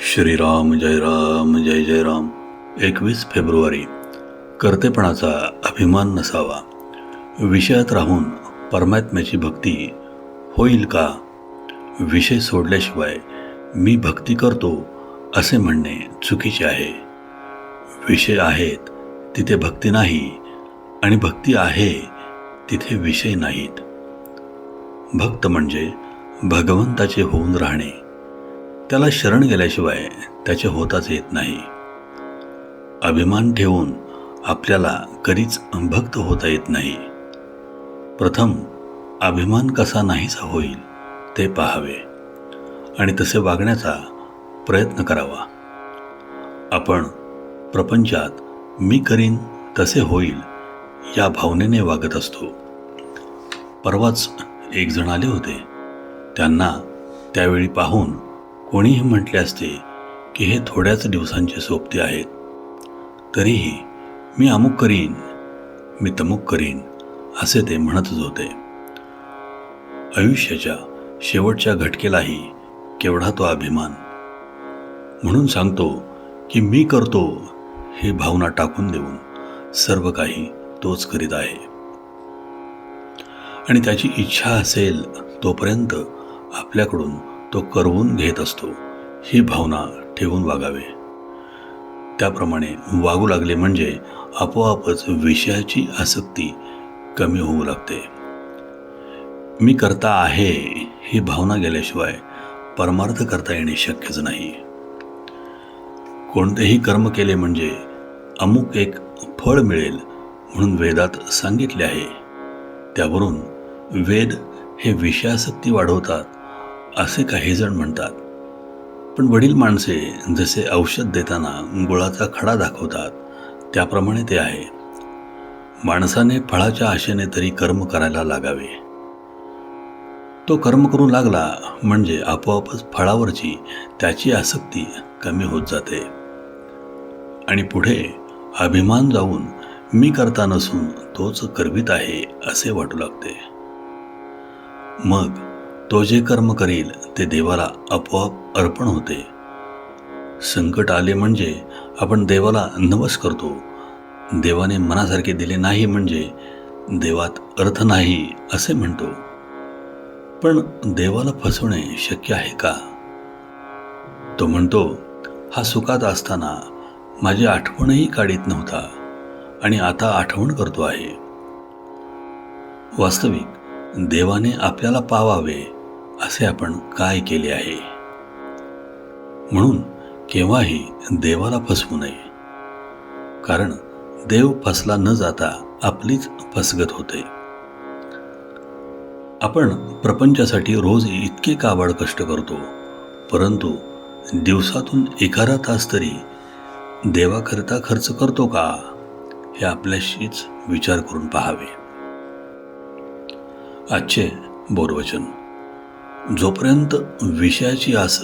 श्रीराम जय राम जय जय राम. एकवीस फेब्रुवारी. कर्तेपणाचा अभिमान नसावा. विषयात राहून परमात्म्याची भक्ती होईल का? विषय सोडल्याशिवाय मी भक्ती करतो असे म्हणणे चुकीचे आहे. विषय आहेत तिथे भक्ती नाही आणि भक्ती आहे तिथे विषय नाहीत. भक्त म्हणजे भगवंताचे होऊन राहणे. त्याला शरण गेल्याशिवाय त्याचे होताच येत नाही. अभिमान ठेवून आपल्याला कधीच भक्त होता येत नाही. प्रथम अभिमान कसा नाहीसा होईल ते पाहावे आणि तसे वागण्याचा प्रयत्न करावा. आपण प्रपंचात मी करीन तसे होईल या भावनेने वागत असतो. परवाच एक जण आले होते. त्यांना त्यावेळी पाहून कोणीही म्हटले असते की हे थोड्याच दिवसांचे सोबते आहेत. तरीही मी अमुक करीन मी तमुक करीन असे ते म्हणतच होते. आयुष्याच्या शेवटच्या घटकेलाही केवढा तो अभिमान. म्हणून सांगतो की मी करतो ही भावना टाकून देऊन सर्व काही तोच करीत आहे. आणि त्याची इच्छा असेल तोपर्यंत आपल्याकडून तो करवून घेत असतो. ही भावना ठेवून वागावे. त्याप्रमाणे वागू लागले म्हणजे आपोआपच विषयाची आसक्ती कमी होऊ लागते. मी करता आहे ही भावना गेल्याशिवाय परमार्थ करता येणे शक्यच नाही. कोणतेही कर्म केले म्हणजे अमुक एक फळ मिळेल म्हणून वेदात सांगितले आहे. त्यावरून वेद हे विषयासक्ती वाढवतात असे काही जण म्हणतात. पण वडील माणसे जसे औषध देताना गुळाचा खडा दाखवतात त्याप्रमाणे ते आहे. माणसाने फळाच्या आशेने तरी कर्म करायला लागावे. तो कर्म करू लागला म्हणजे आपोआपच फळावरची त्याची आसक्ती कमी होत जाते. आणि पुढे अभिमान जाऊन मी करता नसून तोच करवीत आहे असे वाटू लागते. मग तो जे कर्म करील ते देवाला आपोआप अर्पण होते. संकट आले म्हणजे आपण देवाला नवस करतो. देवाने मनासारखे दिले नाही म्हणजे देवात अर्थ नाही असे म्हणतो. पण देवाला फसवणे शक्य आहे का? तो म्हणतो हा सुखात असताना माझी आठवणही काढीत नव्हता आणि आता आठवण करतो आहे. वास्तविक देवाने आपल्याला पावावे असे आपण काय केले आहे? म्हणून केव्हाही देवाला फसवू नये. कारण देव फसला न जाता आपलीच फसगत होते. आपण प्रपंचासाठी रोज इतके काबाड कष्ट करतो परंतु दिवसातून एखादा तास तरी देवाकरिता खर्च करतो का? हे आपल्याशीच विचार करून पाहावे. आजचे बोरवचन. जोपर्यंत विषयाची आस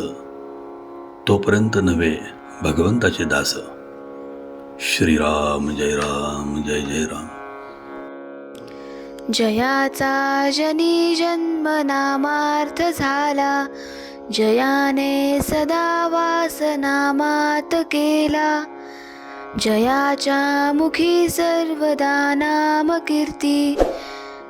तोपर्यंत नव्हे भगवंताचे दास. श्रीराम जय राम जय जय राम. जयाचा जनी जन्म नामार्थ झाला. जयाने सदा वास नामात केला. जयाच्या मुखी सर्वदा नाम कीर्ती